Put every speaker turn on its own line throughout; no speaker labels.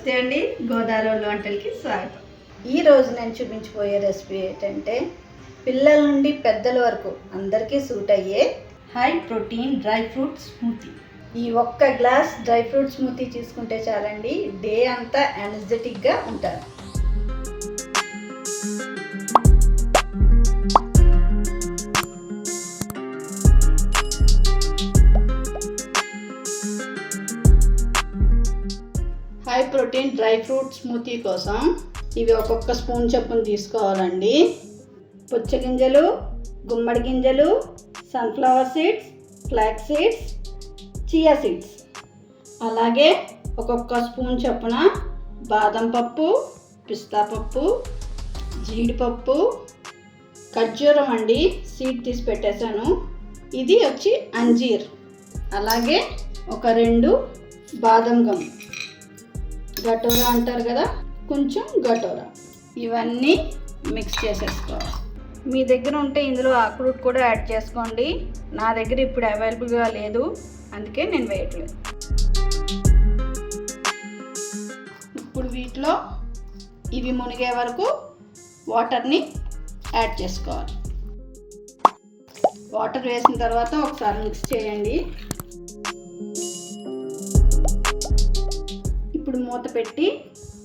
నమస్తే అండి గోదావరి వంటలకి స్వాగతం.
ఈ రోజు నేను చూపించబోయే రెసిపీ ఏంటంటే పిల్లల నుండి పెద్దల వరకు అందరికీ సూట్ అయ్యే
high protein dry fruit smoothie
ఈ ఒక్క గ్లాస్ డ్రై ఫ్రూట్ స్మూతీ తీసుకుంటే చాలండి డే అంతా ఎనర్జెటిక్గా ఉంటారు. High protein dry fruit smoothie కోసం ఇవి ఒక్కొక్క స్పూన్ చొప్పున తీసుకోవాలండి. పుచ్చగింజలు గుమ్మడి గింజలు sunflower seeds flax seeds chia seeds అలాగే ఒక్కొక్క స్పూన్ చొప్పున బాదం పప్పు పిస్తా పప్పు జీడిపప్పు ఖర్జూరం అండి సీడ్ తీసి పెట్టేశాను. ఇది వచ్చి అంజీర్. అలాగే ఒక రెండు బాదం గమ్ గటోరా అంటారు కదా కొంచెం గటోరా. ఇవన్నీ మిక్స్ చేసేసుకోవాలి. మీ దగ్గర ఉంటే ఇందులో ఆక్రూట్ కూడా యాడ్ చేసుకోండి. నా దగ్గర ఇప్పుడు అవైలబుల్గా లేదు అందుకే నేను వేయట్లేదు. ఇప్పుడు వీటిలో ఇవి మునిగే వరకు వాటర్ని యాడ్ చేసుకోవాలి. వాటర్ వేసిన తర్వాత ఒకసారి మిక్స్ చేయండి. మూత పెట్టి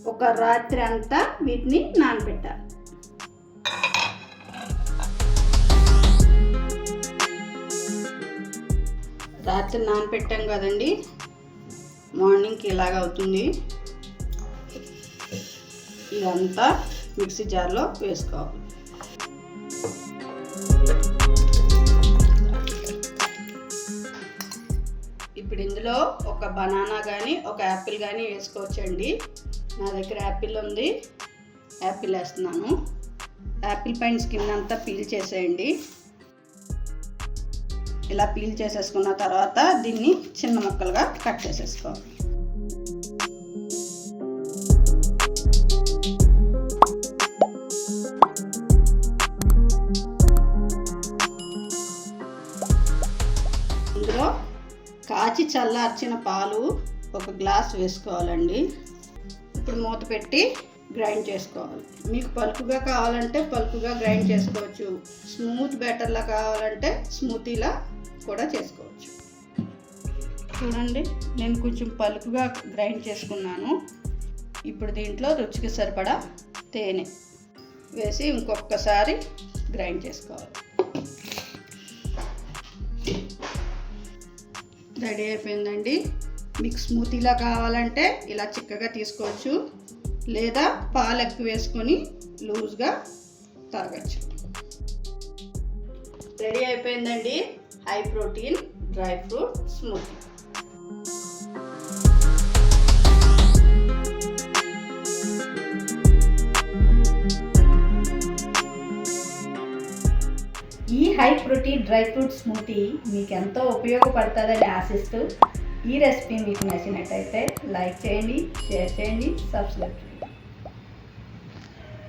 ఒక రాత్రి అంతా వీటిని నానబెట్టాలి. రాత్రి నానపెట్టాం కదండి. మార్నింగ్కి ఇలాగ అవుతుంది. ఇదంతా మిక్సీ జార్లో వేసుకోవాలి. ఇందులో ఒక బనానా కానీ ఒక యాపిల్ కానీ వేసుకోవచ్చండి. నా దగ్గర యాపిల్ ఉంది. యాపిల్ వేస్తున్నాను. యాపిల్ పైన స్కిన్ అంతా పీల్ చేసేయండి. ఇలా పీల్ చేసేసుకున్న తర్వాత దీన్ని చిన్న ముక్కలుగా కట్ చేసేసుకోవాలి. కాచి చల్లార్చిన పాలు ఒక గ్లాస్ వేసుకోవాలండి. ఇప్పుడు మూత పెట్టి గ్రైండ్ చేసుకోవాలి. మీకు పలుకుగా కావాలంటే పలుకుగా గ్రైండ్ చేసుకోవచ్చు. స్మూత్ బ్యాటర్లా కావాలంటే స్మూతీలా కూడా చేసుకోవచ్చు. చూడండి నేను కొంచెం పలుకుగా గ్రైండ్ చేసుకున్నాను. ఇప్పుడు దీంట్లో రుచికి సరిపడా తేనె వేసి ఇంకొకసారి గ్రైండ్ చేసుకోవాలి. రెడీ అయిపోయిందండి. మీకు స్మూతీలా కావాలంటే ఇలా చిక్కగా తీసుకోవచ్చు. లేదా పాలు ఎక్కువ వేసుకొని లూజ్గా తాగచ్చు. రెడీ అయిపోయిందండి. High protein dry fruit smoothie
ఈ high protein dry fruit smoothie మీకు ఎంతో ఉపయోగపడుతుందని ఆశిస్తూ ఈ రెసిపీ మీకు నచ్చినట్టయితే లైక్ చేయండి షేర్ చేయండి సబ్స్క్రైబ్ చేయండి.